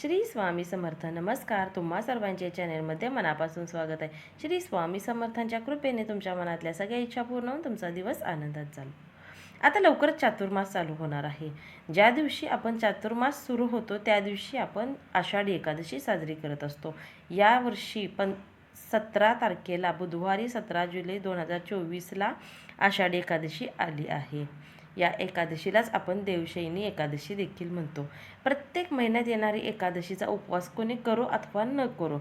श्री स्वामी समर्थ. नमस्कार. तुम्हा सर्वांच्या चॅनेलमध्ये मनापासून स्वागत आहे. श्री स्वामी समर्थांच्या कृपेने तुमच्या मनातल्या सगळ्या इच्छा पूर्ण होऊन तुमचा दिवस आनंदात चालू आता लवकरच चातुर्मास चालू होणार आहे. ज्या दिवशी आपण चातुर्मास सुरू होतो त्या दिवशी आपण आषाढी एकादशी साजरी करत असतो. यावर्षी पण सतरा तारखेला बुधवारी सतरा जुलै दोन हजार चोवीसला आषाढी एकादशी आली आहे. या एकादशीलाच आपण देवशयनी एकादशी देखील म्हणतो. प्रत्येक महिन्यात येणारी एकादशीचा उपवास कोणी करो अथवा न करो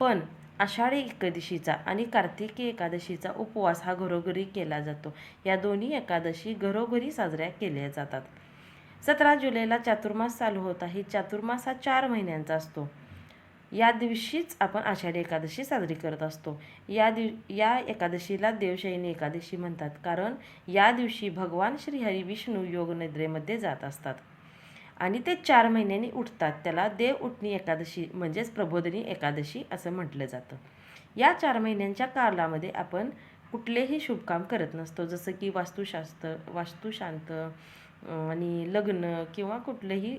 पण आषाढी एकादशीचा आणि कार्तिकी एकादशीचा उपवास हा घरोघरी केला जातो. या दोन्ही एकादशी घरोघरी साजऱ्या केल्या जातात. सतरा जुलैला चातुर्मास चालू होत आहे. चातुर्मास हा चार महिन्यांचा असतो. या दिवशीच आपण आषाढी एकादशी साजरी करत असतो. या दिव या एकादशीला देवशयनी एकादशी म्हणतात. कारण या दिवशी भगवान श्रीहरी विष्णू योगनिद्रेमध्ये जात असतात. आणि ते चार महिन्यांनी उठतात. त्याला देव उठणी एकादशी म्हणजेच प्रबोधनी एकादशी असं म्हटलं जातं. या चार महिन्यांच्या कालामध्ये आपण कुठलेही शुभकाम करत नसतो. जसं की वास्तुशास्त्र वास्तुशांत आणि लग्न किंवा कुठलंही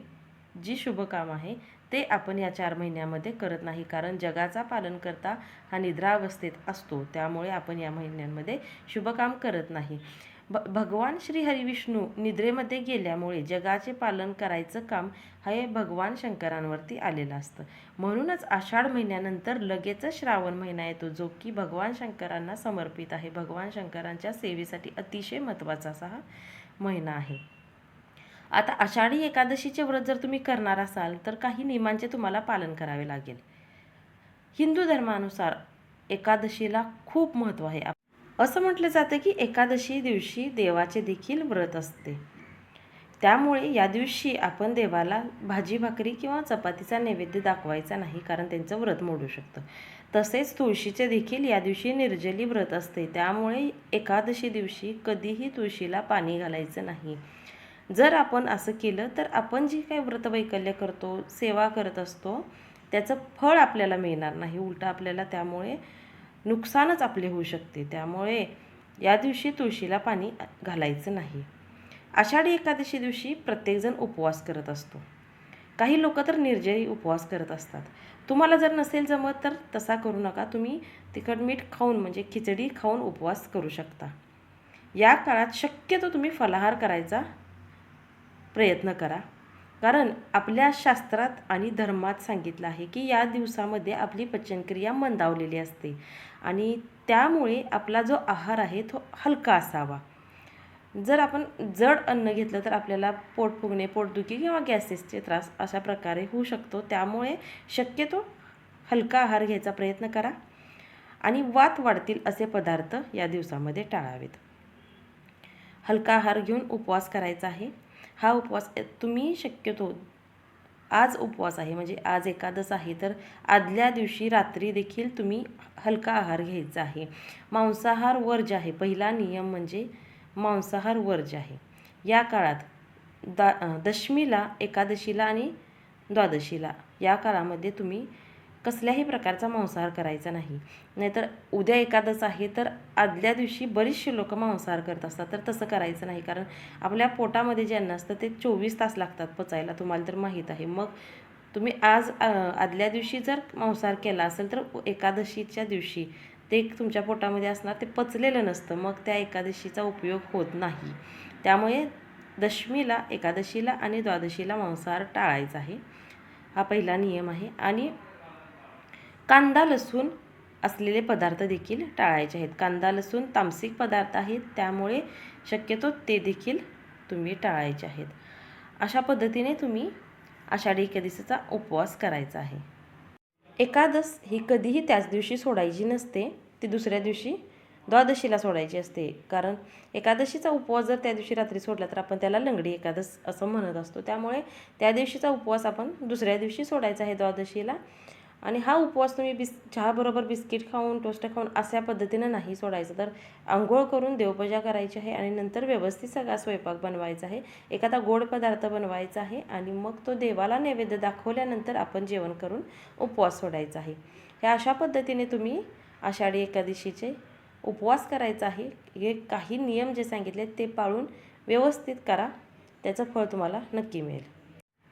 जी शुभकाम आहे ते आपण या चार महिन्यामध्ये करत नाही कारण जगाचा पालन करता हा निद्रावस्थेत असतो त्यामुळे आपण या महिन्यांमध्ये शुभकाम करत नाही. भ भगवान श्री हरिविष्णू निद्रेमध्ये गेल्यामुळे जगाचे पालन करायचं काम हे भगवान शंकरांवरती आलेलं असतं. म्हणूनच आषाढ महिन्यानंतर लगेचच श्रावण महिना येतो जो की भगवान शंकरांना समर्पित आहे. भगवान शंकरांच्या सेवेसाठी अतिशय महत्त्वाचा असा हा महिना आहे. आता आषाढी एकादशीचे व्रत जर तुम्ही करणार असाल तर काही नियमांचे तुम्हाला पालन करावे लागेल. हिंदू धर्मानुसार एकादशीला खूप महत्त्व आहे. असं म्हटलं जातं की एकादशी दिवशी देवाचे देखील व्रत असते. त्यामुळे या दिवशी आपण देवाला भाजी भाकरी किंवा चपातीचा नैवेद्य दाखवायचा नाही कारण त्यांचं व्रत मोडू शकतं. तसेच तुळशीचे देखील या दिवशी निर्जली व्रत असते. त्यामुळे एकादशी दिवशी कधीही तुळशीला पाणी घालायचं नाही. जर आपण असं केलं तर आपण जी काही व्रतवैकल्य करतो सेवा करत असतो त्याचं फळ आपल्याला मिळणार नाही. उलटं आपल्याला त्यामुळे नुकसानच आपले होऊ शकते. त्यामुळे या दिवशी तुळशीला पाणी घालायचं नाही. आषाढी एकादशी दिवशी प्रत्येकजण उपवास करत असतो. काही लोक तर निर्जयी उपवास करत असतात. तुम्हाला जर नसेल जमत तर तसा करू नका. तुम्ही तिखट मीठ खाऊन म्हणजे खिचडी खाऊन उपवास करू शकता. या काळात शक्यतो तुम्ही फलाहार करायचा प्रयत्न करा. कारण आपल्या शास्त्रात आणि धर्मात सांगितलं आहे की या दिवसामध्ये आपली पचनक्रिया मंदावलेली असते आणि त्यामुळे आपला जो आहार आहे तो हलका असावा. जर आपण जड अन्न घेतलं तर आपल्याला पोट फुगणे पोटदुखी किंवा गॅसेसचे त्रास अशा प्रकारे होऊ शकतो. त्यामुळे शक्यतो हलका आहार घ्यायचा प्रयत्न करा आणि वात वाढतील असे पदार्थ या दिवसामध्ये टाळावेत. हलका आहार घेऊन उपवास करायचा आहे. हा उपवास तुम्ही शक्यतो आज उपवास आहे म्हणजे आज एकादश आहे तर आदल्या दिवशी रात्री देखील तुम्ही हलका आहार घ्यायचा आहे. मांसाहार वर्ज आहे पहिला नियम म्हणजे मांसाहार वर्ज आहे. या काळात दा दशमीला एकादशीला आणि द्वादशीला या काळामध्ये तुम्ही कसल्याही प्रकारचा मांसाहार करायचा नाही. नाहीतर उद्या एकादस आहे तर आदल्या दिवशी बरीचशी लोक मांसाहार करत असतात. तर तसं करायचं नाही कारण आपल्या पोटामध्ये जे अन्न असतं ते चोवीस तास लागतात पचायला. तुम्हाला तर माहीत आहे. मग तुम्ही आज आदल्या दिवशी जर मांसाहार केला असेल तर एकादशीच्या दिवशी ते तुमच्या पोटामध्ये असणार ते पचलेलं नसतं. मग त्या एकादशीचा उपयोग होत नाही. त्यामुळे दशमीला एकादशीला आणि द्वादशीला मांसाहार टाळायचा आहे. हा पहिला नियम आहे. आणि कांदा लसूण असलेले पदार्थ देखील टाळायचे आहेत. कांदा लसूण तामसिक पदार्थ आहेत त्यामुळे शक्यतो ते देखील तुम्ही टाळायचे आहेत. अशा पद्धतीने तुम्ही आषाढी एकादशीचा उपवास करायचा आहे. एकादस ही कधीही त्याच दिवशी सोडायची नसते ती दुसऱ्या दिवशी द्वादशीला सोडायची असते. कारण एकादशीचा उपवास जर त्या दिवशी रात्री सोडला तर आपण त्याला लंगडी एकादश असं म्हणत असतो. त्यामुळे त्या दिवशीचा उपवास आपण दुसऱ्या दिवशी सोडायचा आहे द्वादशीला. आणि हा उपवास तुम्ही बिस् चहाबरोबर बिस्किट खाऊन टोस्ट खाऊन अशा पद्धतीनं नाही सोडायचं. तर आंघोळ करून देवपूजा करायची आहे आणि नंतर व्यवस्थित सगळा स्वयंपाक बनवायचा आहे. एखादा गोड पदार्थ बनवायचा आहे आणि मग तो देवाला नैवेद्य दाखवल्यानंतर आपण जेवण करून उपवास सोडायचा आहे. ह्या अशा पद्धतीने तुम्ही आषाढी एकादशीचे उपवास करायचा आहे. हे काही नियम जे सांगितले ते पाळून व्यवस्थित करा. त्याचं फळ तुम्हाला नक्की मिळेल.